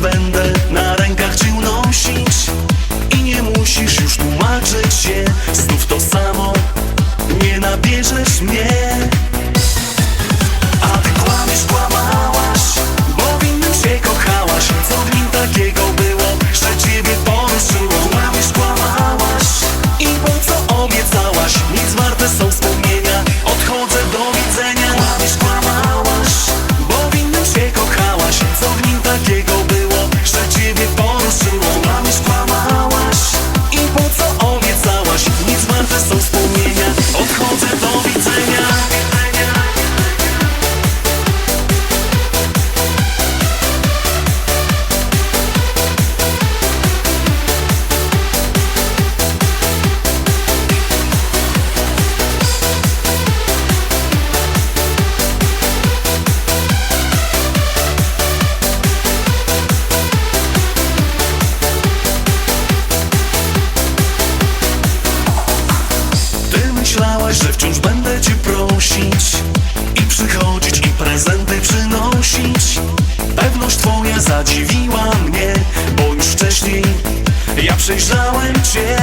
będę na rękach cię nosić I nie musisz już tłumaczyć się. Znów to samo. Nie nabierzesz mnie. wcześniej. Ja przejrzałem cię.